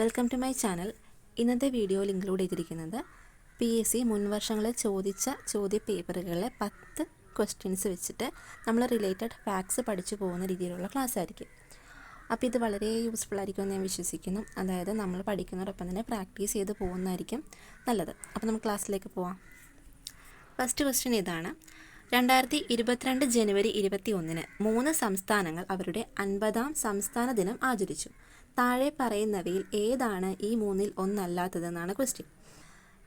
Welcome to my channel ഇന്നത്തെ വീഡിയോയിൽ include ചെയ്തിരിക്കുന്നത് പി എസ് സി മുൻവർഷങ്ങളിൽ ചോദിച്ച ചോദ്യ പേപ്പറുകളിലെ പത്ത് ക്വസ്റ്റ്യൻസ് വെച്ചിട്ട് നമ്മൾ റിലേറ്റഡ് ഫാക്ട്സ് പഠിച്ചു പോകുന്ന രീതിയിലുള്ള ക്ലാസ് ആയിരിക്കും. അപ്പോൾ ഇത് വളരെ യൂസ്ഫുൾ ആയിരിക്കുമെന്ന് ഞാൻ വിശ്വസിക്കുന്നു. അതായത് നമ്മൾ പഠിക്കുന്നതോടൊപ്പം തന്നെ പ്രാക്ടീസ് ചെയ്ത് പോകുന്നതായിരിക്കും നല്ലത്. അപ്പോൾ നമുക്ക് ക്ലാസ്സിലേക്ക് പോവാം. ഫസ്റ്റ് ക്വസ്റ്റ്യൻ ഇതാണ്. രണ്ടായിരത്തി ഇരുപത്തിരണ്ട് ജനുവരി ഇരുപത്തി ഒന്നിന് മൂന്ന് സംസ്ഥാനങ്ങൾ അവരുടെ അൻപതാം സംസ്ഥാന ദിനം ആചരിച്ചു. താഴെ പറയുന്നവയിൽ ഏതാണ് ഈ മൂന്നിൽ ഒന്നല്ലാത്തതെന്നാണ് ക്വസ്റ്റ്യൻ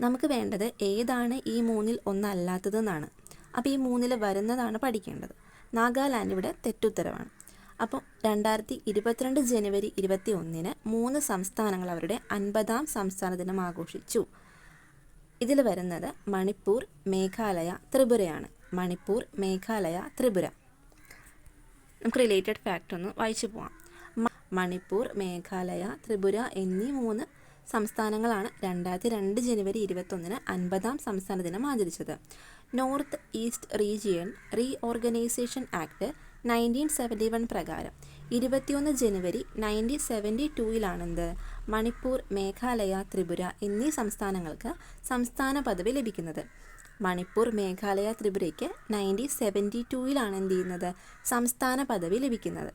നമുക്ക് വേണ്ടത് ഏതാണ് ഈ മൂന്നിൽ ഒന്നല്ലാത്തതെന്നാണ്. അപ്പോൾ ഈ മൂന്നിൽ വരുന്നതാണ് പഠിക്കേണ്ടത്. നാഗാലാൻഡ് ഇവിടെ തെറ്റുത്തരവാണ് അപ്പോൾ രണ്ടായിരത്തി ഇരുപത്തിരണ്ട് ജനുവരി ഇരുപത്തി ഒന്നിന് മൂന്ന് സംസ്ഥാനങ്ങൾ അവരുടെ അൻപതാം സംസ്ഥാന ദിനം ആഘോഷിച്ചു. ഇതിൽ വരുന്നത് മണിപ്പൂർ മേഘാലയ ത്രിപുരയാണ്. മണിപ്പൂർ മേഘാലയ ത്രിപുര. നമുക്ക് റിലേറ്റഡ് ഫാക്റ്റ് ഒന്ന് വായിച്ചു മ- മണിപ്പൂർ മേഘാലയ ത്രിപുര എന്നീ മൂന്ന് സംസ്ഥാനങ്ങളാണ് രണ്ടായിരത്തി രണ്ട് ജനുവരി ഇരുപത്തൊന്നിന് അൻപതാം സംസ്ഥാന ദിനം ആചരിച്ചത്. North east region reorganisation act nineteen seventy one പ്രകാരം ഇരുപത്തിയൊന്ന് ജനുവരി നയന്റീൻ സെവന്റി ടൂയിലാണെന്ത് മണിപ്പൂർ മേഘാലയ ത്രിപുര എന്നീ സംസ്ഥാനങ്ങൾക്ക് സംസ്ഥാന പദവി ലഭിക്കുന്നത്. മണിപ്പൂർ മേഘാലയ ത്രിപുരയ്ക്ക് നയന്റീൻ സെവന്റി ടൂയിലാണ് എന്ത് ചെയ്യുന്നത്? സംസ്ഥാന പദവി ലഭിക്കുന്നത്.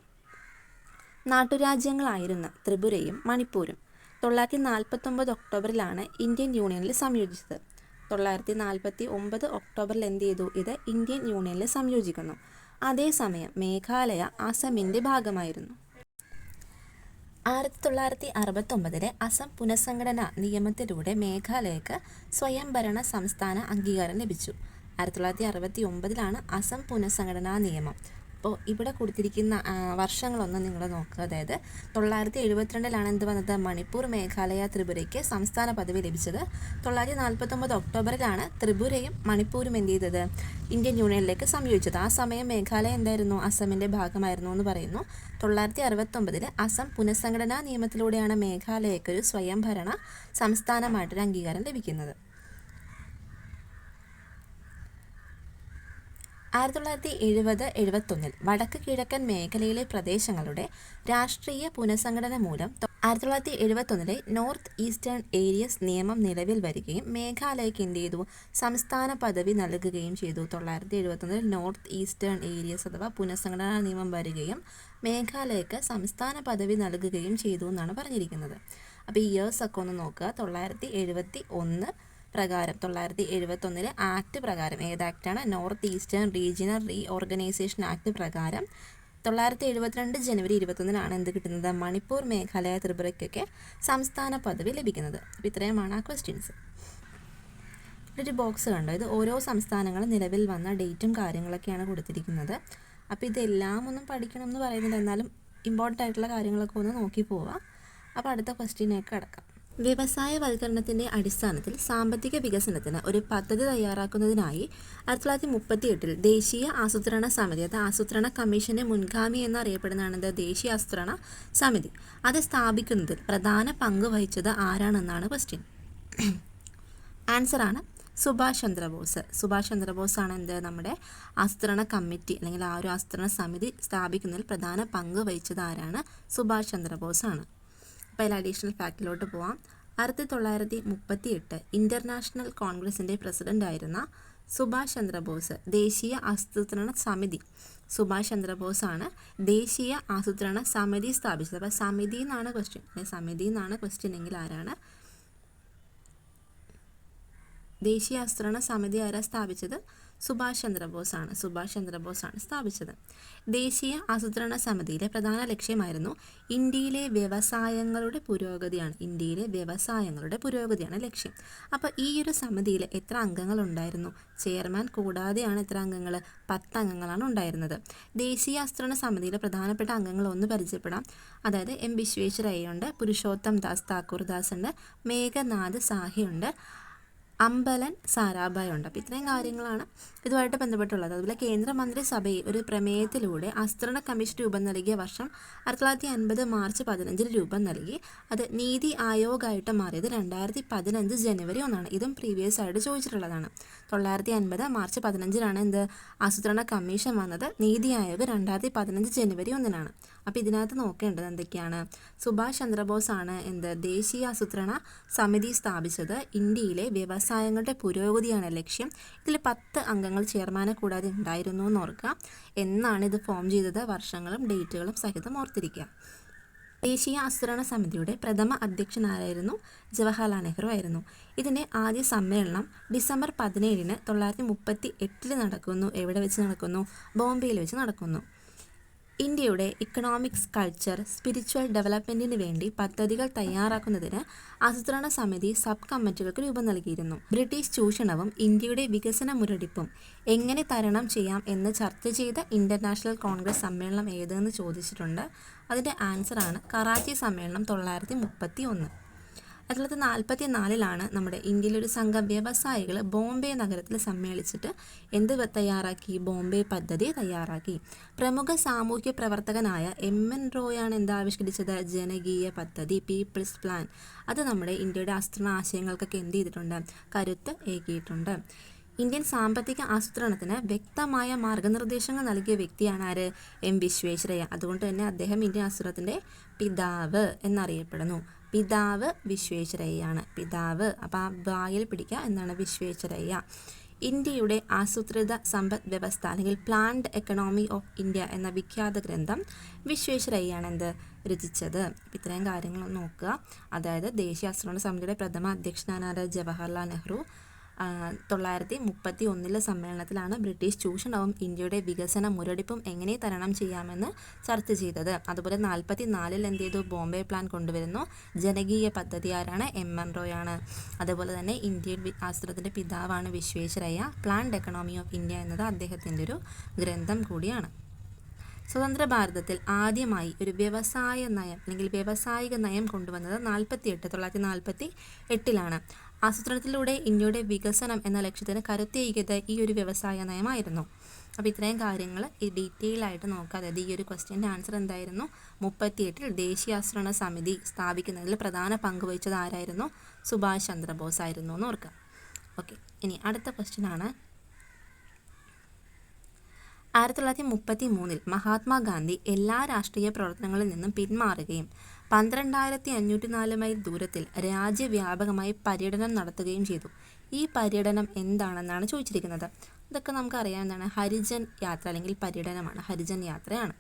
നാട്ടുരാജ്യങ്ങളായിരുന്ന ത്രിപുരയും മണിപ്പൂരും തൊള്ളായിരത്തി നാൽപ്പത്തൊമ്പത് ഒക്ടോബറിലാണ് ഇന്ത്യൻ യൂണിയനിൽ സംയോജിച്ചത്. തൊള്ളായിരത്തി നാൽപ്പത്തി ഒമ്പത് ഒക്ടോബറിൽ എന്ത് ചെയ്തു? ഇത് ഇന്ത്യൻ യൂണിയനിൽ സംയോജിക്കുന്നു. അതേസമയം മേഘാലയ അസമിന്റെ ഭാഗമായിരുന്നു. ആയിരത്തി തൊള്ളായിരത്തി അറുപത്തൊമ്പതിലെ അസം പുനഃസംഘടനാ നിയമത്തിലൂടെ മേഘാലയക്ക് സ്വയംഭരണ സംസ്ഥാന അംഗീകാരം ലഭിച്ചു. ആയിരത്തി തൊള്ളായിരത്തി അറുപത്തി ഒമ്പതിലാണ് അസം പുനഃസംഘടനാ നിയമം. അപ്പോൾ ഇവിടെ കൊടുത്തിരിക്കുന്ന വർഷങ്ങളൊന്നും നിങ്ങൾ നോക്കുക അതായത് തൊള്ളായിരത്തി എഴുപത്തിരണ്ടിലാണ് എന്ത് വന്നത്? മണിപ്പൂർ മേഘാലയ ത്രിപുരയ്ക്ക് സംസ്ഥാന പദവി ലഭിച്ചത്. തൊള്ളായിരത്തി നാൽപ്പത്തൊമ്പത് ഒക്ടോബറിലാണ് ത്രിപുരയും മണിപ്പൂരും എന്ത് ചെയ്തത്? ഇന്ത്യൻ യൂണിയനിലേക്ക് സംയോജിച്ചത്. ആ സമയം മേഘാലയ എന്തായിരുന്നു? അസമിന്റെ ഭാഗമായിരുന്നു എന്ന് പറയുന്നു. തൊള്ളായിരത്തി അറുപത്തൊമ്പതിൽ അസം പുനഃസംഘടനാ നിയമത്തിലൂടെയാണ് മേഘാലയയ്ക്ക് ഒരു സ്വയംഭരണ സംസ്ഥാനമായിട്ടൊരു അംഗീകാരം ലഭിക്കുന്നത്. ആയിരത്തി തൊള്ളായിരത്തി എഴുപത് എഴുപത്തൊന്നിൽ വടക്ക് കിഴക്കൻ മേഖലയിലെ പ്രദേശങ്ങളുടെ രാഷ്ട്രീയ പുനഃസംഘടന മൂലം ആയിരത്തി തൊള്ളായിരത്തി എഴുപത്തൊന്നിലെ നോർത്ത് ഈസ്റ്റേൺ ഏരിയസ് നിയമം നിലവിൽ വരികയും മേഘാലയയ്ക്ക് എന്ത് ചെയ്തു? സംസ്ഥാന പദവി നൽകുകയും ചെയ്തു. തൊള്ളായിരത്തി എഴുപത്തൊന്നിൽ നോർത്ത് ഈസ്റ്റേൺ ഏരിയസ് അഥവാ പുനഃസംഘടനാ നിയമം വരികയും മേഘാലയക്ക് സംസ്ഥാന പദവി നൽകുകയും ചെയ്തു എന്നാണ് പറഞ്ഞിരിക്കുന്നത്. അപ്പോൾ ഈ ഇയേഴ്സ് ഒക്കെ ഒന്ന് നോക്കുക. തൊള്ളായിരത്തി എഴുപത്തി ഒന്ന് പ്രകാരം തൊള്ളായിരത്തി എഴുപത്തൊന്നിലെ ആക്ട് പ്രകാരം ഏത് ആക്ടാണ്? North eastern regional reorganisation act പ്രകാരം തൊള്ളായിരത്തി എഴുപത്തിരണ്ട് ജനുവരി ഇരുപത്തൊന്നിനാണ് എന്ത് കിട്ടുന്നത്? മണിപ്പൂർ മേഘാലയ ത്രിപുരയ്ക്കൊക്കെ സംസ്ഥാന പദവി ലഭിക്കുന്നത്. അപ്പോൾ ഇത്രയുമാണ് ആ ക്വസ്റ്റ്യൻസ് ഒരു ബോക്സ് കണ്ടോ? ഇത് ഓരോ സംസ്ഥാനങ്ങളും നിലവിൽ വന്ന ഡേറ്റും കാര്യങ്ങളൊക്കെയാണ് കൊടുത്തിരിക്കുന്നത്. അപ്പോൾ ഇതെല്ലാം ഒന്നും പഠിക്കണം എന്ന് പറയുന്നില്ല എന്നാലും ഇമ്പോർട്ടന്റ് ആയിട്ടുള്ള കാര്യങ്ങളൊക്കെ ഒന്ന് നോക്കി പോവാം. അപ്പോൾ അടുത്ത ക്വസ്റ്റ്യനേക്ക് കടക്കാം. വ്യവസായവൽക്കരണത്തിന്റെ അടിസ്ഥാനത്തിൽ സാമ്പത്തിക വികസനത്തിന് ഒരു പദ്ധതി തയ്യാറാക്കുന്നതിനായി ആയിരത്തി തൊള്ളായിരത്തി മുപ്പത്തി എട്ടിൽ ദേശീയ ആസൂത്രണ സമിതി അത് ആസൂത്രണ കമ്മീഷന്റെ മുൻഗാമി എന്നറിയപ്പെടുന്നതാണ് ദേശീയ ആസൂത്രണ സമിതി. അത് സ്ഥാപിക്കുന്നതിൽ പ്രധാന പങ്ക് വഹിച്ചത് ആരാണെന്നാണ് ക്വസ്റ്റ്യൻ ആൻസറാണ് സുഭാഷ് ചന്ദ്രബോസ്. സുഭാഷ് ചന്ദ്രബോസ് ആണ് എന്ത്? നമ്മുടെ ആസൂത്രണ കമ്മിറ്റി അല്ലെങ്കിൽ ആ ഒരു ആസൂത്രണ സമിതി സ്ഥാപിക്കുന്നതിൽ പ്രധാന പങ്ക് വഹിച്ചത് ആരാണ്? സുഭാഷ് ചന്ദ്രബോസ് ആണ് അപ്പോൾ അതിൽ അഡീഷണൽ ഫാക്റ്റിലോട്ട് പോവാം. ആയിരത്തി തൊള്ളായിരത്തി മുപ്പത്തി എട്ട് ഇന്റർനാഷണൽ കോൺഗ്രസിന്റെ പ്രസിഡന്റായിരുന്ന സുഭാഷ് ചന്ദ്രബോസ് ദേശീയ ആസൂത്രണ സമിതി. സുഭാഷ് ചന്ദ്രബോസ് ആണ് ദേശീയ ആസൂത്രണ സമിതി സ്ഥാപിച്ചത്. അപ്പോൾ സമിതി എന്നാണ് ക്വസ്റ്റ്യൻ സമിതി എന്നാണ് ക്വസ്റ്റ്യൻ എങ്കിൽ ആരാണ്? ദേശീയ ആസൂത്രണ സമിതി ആരാ സ്ഥാപിച്ചത്? സുഭാഷ് ചന്ദ്രബോസാണ് സുഭാഷ് ചന്ദ്രബോസാണ് സ്ഥാപിച്ചത്. ദേശീയ ആസൂത്രണ സമിതിയിലെ പ്രധാന ലക്ഷ്യമായിരുന്നു ഇന്ത്യയിലെ വ്യവസായങ്ങളുടെ പുരോഗതിയാണ് ഇന്ത്യയിലെ വ്യവസായങ്ങളുടെ പുരോഗതിയാണ് ലക്ഷ്യം. അപ്പോൾ ഈ ഒരു സമിതിയിൽ എത്ര അംഗങ്ങൾ ഉണ്ടായിരുന്നു? ചെയർമാൻ കൂടാതെയാണ് എത്ര അംഗങ്ങൾ പത്ത് അംഗങ്ങളാണ് ഉണ്ടായിരുന്നത്. ദേശീയ ആസൂത്രണ സമിതിയിലെ പ്രധാനപ്പെട്ട അംഗങ്ങൾ ഒന്ന് പരിചയപ്പെടാം. അതായത് എം വിശ്വേശ്വരയ്യുണ്ട് പുരുഷോത്തം ദാസ് താക്കൂർ ദാസ് ഉണ്ട് മേഘനാഥ് സാഹിയുണ്ട് അമ്പലൻ സാരാഭായ് ഉണ്ട് അപ്പോൾ ഇത്രയും കാര്യങ്ങളാണ് ഇതുമായിട്ട് ബന്ധപ്പെട്ടുള്ളത്. അതുപോലെ കേന്ദ്രമന്ത്രിസഭയിൽ ഒരു പ്രമേയത്തിലൂടെ അസ്ത്രണ കമ്മീഷൻ രൂപം നൽകിയ വർഷം ആയിരത്തി തൊള്ളായിരത്തി അൻപത് മാർച്ച് പതിനഞ്ചിന് രൂപം നൽകി. അത് നീതി ആയോഗായിട്ട് മാറിയത് രണ്ടായിരത്തി പതിനഞ്ച് ജനുവരി ഒന്നാണ്. ഇതും പ്രീവിയസ് ആയിട്ട് ചോദിച്ചിട്ടുള്ളതാണ്. തൊള്ളായിരത്തി അൻപത് മാർച്ച് പതിനഞ്ചിനാണ് എന്ത് ആസൂത്രണ കമ്മീഷൻ വന്നത്. നീതി ആയോഗ് രണ്ടായിരത്തി പതിനഞ്ച് ജനുവരി ഒന്നിനാണ്. അപ്പോൾ ഇതിനകത്ത് നോക്കേണ്ടത് എന്തൊക്കെയാണ്? സുഭാഷ് ചന്ദ്രബോസ് ആണ് എന്ത് ദേശീയ ആസൂത്രണ സമിതി സ്ഥാപിച്ചത്. ഇന്ത്യയിലെ വ്യവസായങ്ങളുടെ പുരോഗതിയാണ് ലക്ഷ്യം. ഇതിൽ പത്ത് അംഗങ്ങൾ ചെയർമാനെ കൂടാതെ ഉണ്ടായിരുന്നു എന്ന് ഓർക്കുക. എന്നാണ് ഇത് ഫോം ചെയ്തത്. വർഷങ്ങളും ഡേറ്റുകളും സഹിതം ഓർത്തിരിക്കുക. ദേശീയ ആസൂത്രണ സമിതിയുടെ പ്രഥമ അധ്യക്ഷനാരായിരുന്നു ജവഹർലാൽ നെഹ്റു ആയിരുന്നു. ഇതിന്റെ ആദ്യ സമ്മേളനം ഡിസംബർ പതിനേഴിന് തൊള്ളായിരത്തി മുപ്പത്തി എട്ടിൽ നടക്കുന്നു. എവിടെ വെച്ച് നടക്കുന്നു? ബോംബെയിൽ വെച്ച് നടക്കുന്നു. ഇന്ത്യയുടെ ഇക്കണോമിക്സ് കൾച്ചർ സ്പിരിച്വൽ ഡെവലപ്മെന്റിന് വേണ്ടി പദ്ധതികൾ തയ്യാറാക്കുന്നതിന് ആസൂത്രണ സമിതി സബ് കമ്മിറ്റികൾക്ക് രൂപം നൽകിയിരുന്നു. ബ്രിട്ടീഷ് ചൂഷണവും ഇന്ത്യയുടെ വികസന മുരടിപ്പും എങ്ങനെ തരണം ചെയ്യാം എന്ന് ചർച്ച ചെയ്ത ഇന്റർനാഷണൽ കോൺഗ്രസ് സമ്മേളനം ഏതെന്ന് ചോദിച്ചിട്ടുണ്ട്. അതിന്റെ ആൻസറാണ് കറാച്ചി സമ്മേളനം തൊള്ളായിരത്തി മുപ്പത്തി ഒന്ന് ആയിരത്തി തൊള്ളായിരത്തി നാൽപ്പത്തി നാലിലാണ് നമ്മുടെ ഇന്ത്യയിലെ ഒരു സംഘം വ്യവസായികൾ ബോംബെ നഗരത്തിൽ സമ്മേളിച്ചിട്ട് എന്ത് തയ്യാറാക്കി? ബോംബെ പദ്ധതി തയ്യാറാക്കി. പ്രമുഖ സാമൂഹ്യ പ്രവർത്തകനായ എം എൻ റോയാണ് എന്താ ആവിഷ്കരിച്ചത്? ജനകീയ പദ്ധതി പീപ്പിൾസ് പ്ലാൻ. അത് നമ്മുടെ ഇന്ത്യയുടെ ആസൂത്രണ ആശയങ്ങൾക്കൊക്കെ എന്ത് ചെയ്തിട്ടുണ്ട്? കരുത്ത് ഏകിയിട്ടുണ്ട്. ഇന്ത്യൻ സാമ്പത്തിക ആസൂത്രണത്തിന് വ്യക്തമായ മാർഗനിർദ്ദേശങ്ങൾ നൽകിയ വ്യക്തിയാണ് ആര്? എം വിശ്വേശ്വരയ്യ. അതുകൊണ്ട് തന്നെ അദ്ദേഹം ഇന്ത്യൻ ആസൂത്രണത്തിന്റെ പിതാവ് എന്നറിയപ്പെടുന്നു. പിതാവ് വിശ്വേശ്വരയ്യാണ്. പിതാവ് അപ്പോൾ ആ വായിൽ പിടിക്കുക എന്നാണ് വിശ്വേശ്വരയ്യ. ഇന്ത്യയുടെ ആസൂത്രിത സമ്പദ് വ്യവസ്ഥ അല്ലെങ്കിൽ പ്ലാൻഡ് എക്കണോമി ഓഫ് ഇന്ത്യ എന്ന വിഖ്യാത ഗ്രന്ഥം വിശ്വേശ്വരയ്യാണ് എന്ത് രചിച്ചത് ഇത്രയും കാര്യങ്ങൾ നോക്കുക. അതായത് ദേശീയ ആസൂത്രണ സമിതിയുടെ പ്രഥമ അധ്യക്ഷനാണ് ജവഹർലാൽ നെഹ്റു. തൊള്ളായിരത്തി മുപ്പത്തി ഒന്നിലെ സമ്മേളനത്തിലാണ് ബ്രിട്ടീഷ് ചൂഷണവും ഇന്ത്യയുടെ വികസന മുരടിപ്പും എങ്ങനെ തരണം ചെയ്യാമെന്ന് ചർച്ച ചെയ്തത്. അതുപോലെ നാൽപ്പത്തി നാലിൽ എന്ത് ചെയ്തു ബോംബെ പ്ലാൻ കൊണ്ടുവരുന്നു. ജനകീയ പദ്ധതി ആരാണ്? എം. എം. റോയാണ്. അതുപോലെ തന്നെ ഇന്ത്യൻ ആസ്ത്രത്തിന്റെ പിതാവാണ് Visvesvaraya. Planned economy of India എന്നത് അദ്ദേഹത്തിന്റെ ഒരു ഗ്രന്ഥം കൂടിയാണ്. സ്വതന്ത്ര ഭാരതത്തിൽ ആദ്യമായി ഒരു വ്യവസായ നയം അല്ലെങ്കിൽ വ്യവസായിക നയം കൊണ്ടുവന്നത് നാൽപ്പത്തി എട്ട് തൊള്ളായിരത്തി നാൽപ്പത്തി എട്ടിലാണ് ആസൂത്രണത്തിലൂടെ ഇന്ത്യയുടെ വികസനം എന്ന ലക്ഷ്യത്തിന് കരുത്തേകിയത് ഈ ഒരു വ്യവസായ നയമായിരുന്നു. അപ്പോൾ ഇത്രയും കാര്യങ്ങൾ ഈ ഡീറ്റെയിൽ ആയിട്ട് നോക്കുക അതായത് ഈ ഒരു ക്വസ്റ്റ്യന്റെ ആൻസർ എന്തായിരുന്നു? മുപ്പത്തിയെട്ടിൽ ദേശീയ ആസൂത്രണ സമിതി സ്ഥാപിക്കുന്നതിൽ പ്രധാന പങ്ക് വഹിച്ചത് ആരായിരുന്നു? സുഭാഷ് ചന്ദ്രബോസ് ആയിരുന്നു എന്ന് ഓർക്കുക ഓക്കെ ഇനി അടുത്ത ക്വസ്റ്റ്യൻ ആണ്. ആയിരത്തി തൊള്ളായിരത്തി മുപ്പത്തി മൂന്നിൽ മഹാത്മാഗാന്ധി എല്ലാ രാഷ്ട്രീയ പ്രവർത്തനങ്ങളിൽ നിന്നും പിന്മാറുകയും പന്ത്രണ്ടായിരത്തി അഞ്ഞൂറ്റി നാല് മൈൽ ദൂരത്തിൽ രാജ്യവ്യാപകമായി പര്യടനം നടത്തുകയും ചെയ്തു. ഈ പര്യടനം എന്താണെന്നാണ് ചോദിച്ചിരിക്കുന്നത്. ഇതൊക്കെ നമുക്കറിയാവുന്നതാണ് ഹരിജൻ യാത്ര അല്ലെങ്കിൽ പര്യടനമാണ്. ഹരിജൻ യാത്രയാണ്.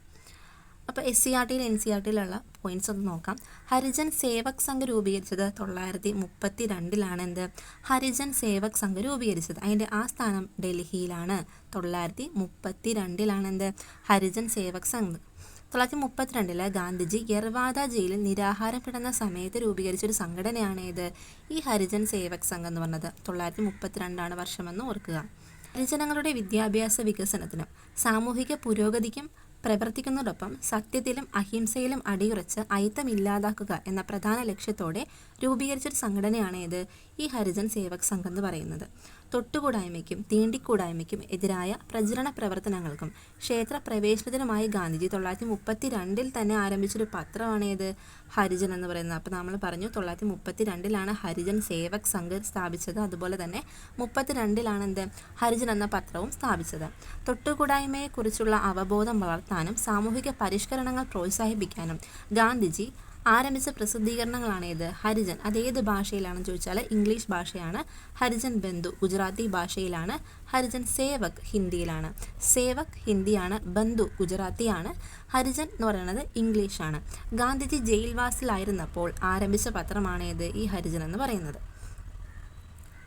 അപ്പോൾ എസ് സി ആർ ടിയിൽ എൻ സി ആർ ടിയിലുള്ള പോയിന്റ്സ് ഒന്ന് നോക്കാം. ഹരിജൻ സേവക് സംഘ് രൂപീകരിച്ചത് തൊള്ളായിരത്തി മുപ്പത്തി രണ്ടിലാണ് എന്ത്? ഹരിജൻ സേവക് സംഘ് രൂപീകരിച്ചത്. അതിന്റെ ആ സ്ഥാനം ഡൽഹിയിലാണ്. തൊള്ളായിരത്തി മുപ്പത്തി രണ്ടിലാണ് എന്ത്? ഹരിജൻ സേവക് സംഘ്. തൊള്ളായിരത്തി മുപ്പത്തിരണ്ടിൽ ഗാന്ധിജി യർവാദ ജയിലിൽ നിരാഹാരം കിടന്ന സമയത്ത് രൂപീകരിച്ചൊരു സംഘടനയാണ് ഇത് ഈ ഹരിജൻ സേവക് സംഘം എന്ന് പറഞ്ഞത്. തൊള്ളായിരത്തി മുപ്പത്തിരണ്ടാണ് വർഷമെന്ന് ഓർക്കുക. ഹരിജനങ്ങളുടെ വിദ്യാഭ്യാസ വികസനത്തിനും സാമൂഹിക പുരോഗതിക്കും പ്രവർത്തിക്കുന്നതോടൊപ്പം സത്യത്തിലും അഹിംസയിലും അടിയുറച്ച് അയിത്തം ഇല്ലാതാക്കുക എന്ന പ്രധാന ലക്ഷ്യത്തോടെ രൂപീകരിച്ചൊരു സംഘടനയാണ് ഇത് ഈ ഹരിജൻ സേവക് സംഘം എന്ന് പറയുന്നത്. തൊട്ടുകൂടായ്മയ്ക്കും തീണ്ടിക്കൂടായ്മയ്ക്കും എതിരായ പ്രചരണ പ്രവർത്തനങ്ങൾക്കും ക്ഷേത്ര പ്രവേശനത്തിനുമായി ഗാന്ധിജി തൊള്ളായിരത്തി മുപ്പത്തി രണ്ടിൽ തന്നെ ആരംഭിച്ചൊരു പത്രമാണ് ഏത് ഹരിജൻ എന്ന് പറയുന്നത്. അപ്പോൾ നമ്മൾ പറഞ്ഞു തൊള്ളായിരത്തി മുപ്പത്തി രണ്ടിലാണ് ഹരിജൻ സേവക് സംഘ് സ്ഥാപിച്ചത്. അതുപോലെ തന്നെ മുപ്പത്തി രണ്ടിലാണ് എന്ത്? ഹരിജൻ എന്ന പത്രവും സ്ഥാപിച്ചത്. തൊട്ടുകൂടായ്മയെക്കുറിച്ചുള്ള അവബോധം വളർത്താനും സാമൂഹിക പരിഷ്കരണങ്ങൾ പ്രോത്സാഹിപ്പിക്കാനും ഗാന്ധിജി ആരംഭിച്ച പ്രസിദ്ധീകരണങ്ങളാണ് ഏത്? ഹരിജൻ. അത് ഏത് ഭാഷയിലാണെന്ന് ചോദിച്ചാൽ ഇംഗ്ലീഷ് ഭാഷയാണ്. ഹരിജൻ ബന്ധു ഗുജറാത്തി ഭാഷയിലാണ്. ഹരിജൻ സേവക് ഹിന്ദിയിലാണ്. സേവക് ഹിന്ദിയാണ് ബന്ധു ഗുജറാത്തിയാണ്. ഹരിജൻ എന്ന് പറയുന്നത് ഇംഗ്ലീഷാണ്. ഗാന്ധിജി ജയിൽവാസിലായിരുന്നപ്പോൾ ആരംഭിച്ച പത്രമാണ് ഇത് ഈ ഹരിജൻ എന്ന് പറയുന്നത്.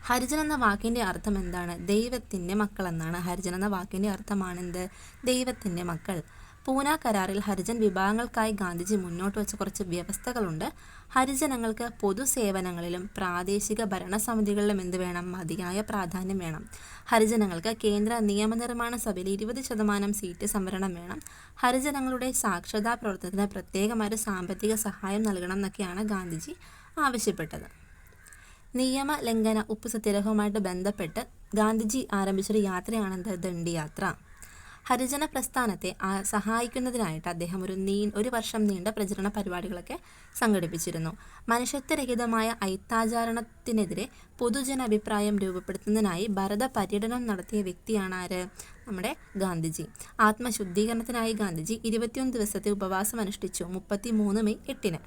ഹരിജൻ എന്ന വാക്കിന്റെ അർത്ഥം എന്താണ്? ദൈവത്തിന്റെ മക്കൾ എന്നാണ് ഹരിജൻ എന്ന വാക്കിന്റെ അർത്ഥമാണെന്ത്? ദൈവത്തിന്റെ മക്കൾ. പൂന കരാറിൽ ഹരിജൻ വിഭാഗങ്ങൾക്കായി ഗാന്ധിജി മുന്നോട്ട് വെച്ച കുറച്ച് വ്യവസ്ഥകളുണ്ട്. ഹരിജനങ്ങൾക്ക് പൊതുസേവനങ്ങളിലും പ്രാദേശിക ഭരണസമിതികളിലും എന്ത് വേണം? മതിയായ പ്രാധാന്യം വേണം. ഹരിജനങ്ങൾക്ക് കേന്ദ്ര നിയമനിർമ്മാണ സഭയിൽ ഇരുപത് ശതമാനം സീറ്റ് സംവരണം വേണം. ഹരിജനങ്ങളുടെ സാക്ഷരതാ പ്രവർത്തനത്തിന് പ്രത്യേകമായ സാമ്പത്തിക സഹായം നൽകണം എന്നൊക്കെയാണ് ഗാന്ധിജി ആവശ്യപ്പെട്ടത്. നിയമ ലംഘന ഉപ്പ് സത്യാഗ്രഹവുമായിട്ട് ബന്ധപ്പെട്ട് ഗാന്ധിജി ആരംഭിച്ചൊരു യാത്രയാണ് ദണ്ഡി യാത്ര ഹരിജന പ്രസ്ഥാനത്തെ സഹായിക്കുന്നതിനായിട്ട് അദ്ദേഹം ഒരു നീ ഒരു വർഷം നീണ്ട പ്രചരണ പരിപാടികളൊക്കെ സംഘടിപ്പിച്ചിരുന്നു. മനുഷ്യത്വരഹിതമായ ഐത്താചാരണത്തിനെതിരെ പൊതുജന അഭിപ്രായം രൂപപ്പെടുത്തുന്നതിനായി ഭരത പര്യടനം നടത്തിയ വ്യക്തിയാണ് ആര്? നമ്മുടെ ഗാന്ധിജി. ആത്മശുദ്ധീകരണത്തിനായി ഗാന്ധിജി ഇരുപത്തിയൊന്ന് ദിവസത്തെ ഉപവാസം അനുഷ്ഠിച്ചു മുപ്പത്തി മൂന്ന് മെയ് എട്ടിന്.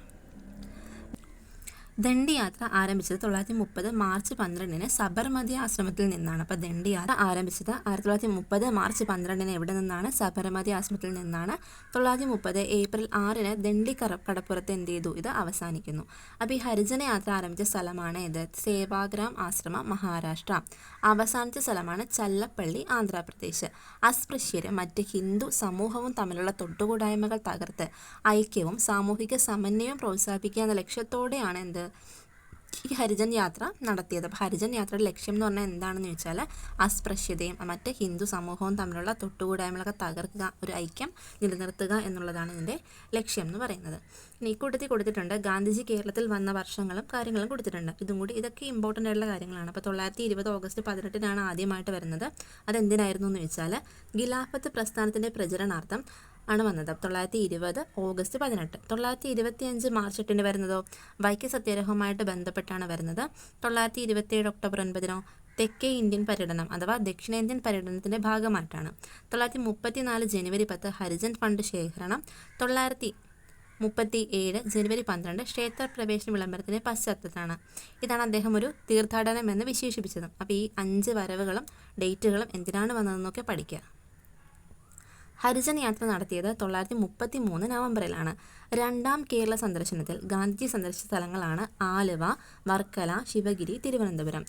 ദണ്ഡിയാത്ര ആരംഭിച്ചത് തൊള്ളായിരത്തി മുപ്പത് മാർച്ച് പന്ത്രണ്ടിന് സബർമതി ആശ്രമത്തിൽ നിന്നാണ്. അപ്പോൾ ദണ്ഡിയാത്ര ആരംഭിച്ചത് ആയിരത്തി തൊള്ളായിരത്തി മുപ്പത് മാർച്ച് പന്ത്രണ്ടിന് എവിടെ നിന്നാണ്? സബർമതി ആശ്രമത്തിൽ നിന്നാണ്. തൊള്ളായിരത്തി മുപ്പത് ഏപ്രിൽ ആറിന് ദണ്ഡി കറ കടപ്പുറത്ത് എന്ത് ചെയ്തു? ഇത് അവസാനിക്കുന്നു. അപ്പോൾ ഈ ഹരിജന യാത്ര ആരംഭിച്ച സ്ഥലമാണ് ഇത്. സേവാഗ്രാം ആശ്രമം മഹാരാഷ്ട്ര. അവസാനിച്ച സ്ഥലമാണ് ചല്ലപ്പള്ളി ആന്ധ്രാപ്രദേശ്. അസ്പൃശ്യരും മറ്റ് ഹിന്ദു സമൂഹവും തമ്മിലുള്ള തൊട്ടുകൂടായ്മകൾ തകർത്ത് ഐക്യവും സാമൂഹിക സമന്വയവും പ്രോത്സാഹിപ്പിക്കുക എന്ന ലക്ഷ്യത്തോടെയാണ് എന്ത്? ഈ ഹരിജൻ യാത്ര നടത്തിയത്. അപ്പോൾ ഹരിജൻ യാത്രയുടെ ലക്ഷ്യം എന്ന് പറഞ്ഞാൽ എന്താണെന്ന് ചോദിച്ചാൽ അസ്പൃശ്യതയും മറ്റ് ഹിന്ദു സമൂഹവും തമ്മിലുള്ള തൊട്ടുകൂടായ്മകളൊക്കെ തകർക്കുക ഒരു ഐക്യം നിലനിർത്തുക എന്നുള്ളതാണ് ഇതിന്റെ ലക്ഷ്യം എന്ന് പറയുന്നത്. ഇനി ഈ കൂട്ടത്തിൽ കൊടുത്തിട്ടുണ്ട് ഗാന്ധിജി കേരളത്തിൽ വന്ന വർഷങ്ങളും കാര്യങ്ങളും കൊടുത്തിട്ടുണ്ട്. ഇതും കൂടി ഇതൊക്കെ ഇമ്പോർട്ടന്റ് ആയിട്ടുള്ള കാര്യങ്ങളാണ്. അപ്പോൾ തൊള്ളായിരത്തി ഇരുപത് ഓഗസ്റ്റ് പതിനെട്ടിനാണ് ആദ്യമായിട്ട് വരുന്നത്. അതെന്തിനായിരുന്നു എന്ന് വെച്ചാൽ ഗിലാഫത്ത് പ്രസ്ഥാനത്തിന്റെ പ്രചരണാർത്ഥം ആണ് വന്നത്. തൊള്ളായിരത്തി ഇരുപത് ഓഗസ്റ്റ് പതിനെട്ട്. തൊള്ളായിരത്തി ഇരുപത്തി അഞ്ച് മാർച്ച് എട്ടിന് വരുന്നതോ വൈക്കം സത്യാഗ്രഹവുമായിട്ട് ബന്ധപ്പെട്ടാണ് വരുന്നത്. തൊള്ളായിരത്തി ഇരുപത്തിയേഴ് ഒക്ടോബർ ഒൻപതിനോ തെക്കേ ഇന്ത്യൻ പര്യടനം അഥവാ ദക്ഷിണേന്ത്യൻ പര്യടനത്തിന്റെ ഭാഗമായിട്ടാണ്. തൊള്ളായിരത്തി മുപ്പത്തി നാല് ജനുവരി പത്ത് ഹരിജൻ ഫണ്ട് ശേഖരണം. തൊള്ളായിരത്തി മുപ്പത്തി ഏഴ് ജനുവരി പന്ത്രണ്ട് ക്ഷേത്ര പ്രവേശന വിളംബരത്തിന്റെ പശ്ചാത്തലത്തിലാണ്. ഇതാണ് അദ്ദേഹം ഒരു തീർത്ഥാടനം എന്ന് വിശേഷിപ്പിച്ചത്. അപ്പോൾ ഈ അഞ്ച് വരവുകളും ഡേറ്റുകളും എന്തിനാണ് വന്നതെന്നൊക്കെ പഠിക്കുക. ഹരിജൻ യാത്ര നടത്തിയത് തൊള്ളായിരത്തി മുപ്പത്തി മൂന്ന് നവംബറിലാണ്. രണ്ടാം കേരള സന്ദർശനത്തിൽ ഗാന്ധിജി സന്ദർശിച്ച സ്ഥലങ്ങളാണ് ആലുവ വർക്കല ശിവഗിരി തിരുവനന്തപുരം.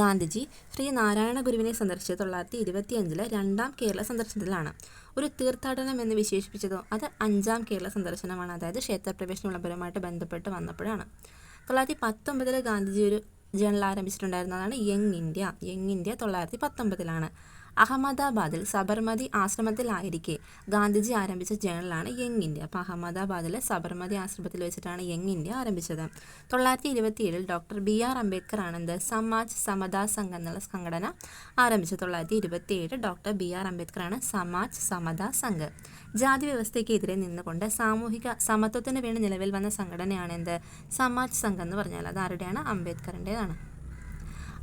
ഗാന്ധിജി ശ്രീ നാരായണ ഗുരുവിനെ സന്ദർശിച്ചത് തൊള്ളായിരത്തി ഇരുപത്തി അഞ്ചിലെ രണ്ടാം കേരള സന്ദർശനത്തിലാണ്. ഒരു തീർത്ഥാടനം എന്ന് വിശേഷിപ്പിച്ചതോ അത് അഞ്ചാം കേരള സന്ദർശനമാണ്. അതായത് ക്ഷേത്രപ്രവേശന വിളംബരവുമായിട്ട് ബന്ധപ്പെട്ട് വന്നപ്പോഴാണ്. തൊള്ളായിരത്തി പത്തൊമ്പതിൽ ഗാന്ധിജി ഒരു ജേണൽ ആരംഭിച്ചിട്ടുണ്ടായിരുന്നതാണ് യങ് ഇന്ത്യ. യങ് ഇന്ത്യ തൊള്ളായിരത്തി പത്തൊമ്പതിലാണ് അഹമ്മദാബാദിൽ സബർമതി ആശ്രമത്തിലായിരിക്കെ ഗാന്ധിജി ആരംഭിച്ച ജേണലാണ് യങ് ഇന്ത്യ. അപ്പോൾ അഹമ്മദാബാദിലെ സബർമതി ആശ്രമത്തിൽ വെച്ചിട്ടാണ് യങ് ഇന്ത്യ ആരംഭിച്ചത്. തൊള്ളായിരത്തി ഇരുപത്തിയേഴിൽ ഡോക്ടർ ബി ആർ അംബേദ്കർ ആണെന്ത് സമാജ് സമതാ സംഘം എന്നുള്ള സംഘടന ആരംഭിച്ചത് തൊള്ളായിരത്തി ഇരുപത്തിയേഴ് ഡോക്ടർ ബി ആർ അംബേദ്കർ ആണ് സമാജ് സമതാ സംഘ്. ജാതി വ്യവസ്ഥയ്ക്കെതിരെ നിന്നുകൊണ്ട് സാമൂഹിക സമത്വത്തിന് വേണ്ടി നിലവിൽ വന്ന സംഘടനയാണ് എന്ത് സമാജ് സംഘം എന്ന് പറഞ്ഞാൽ അത് ആരുടെയാണ്? അംബേദ്കറിന്റെതാണ്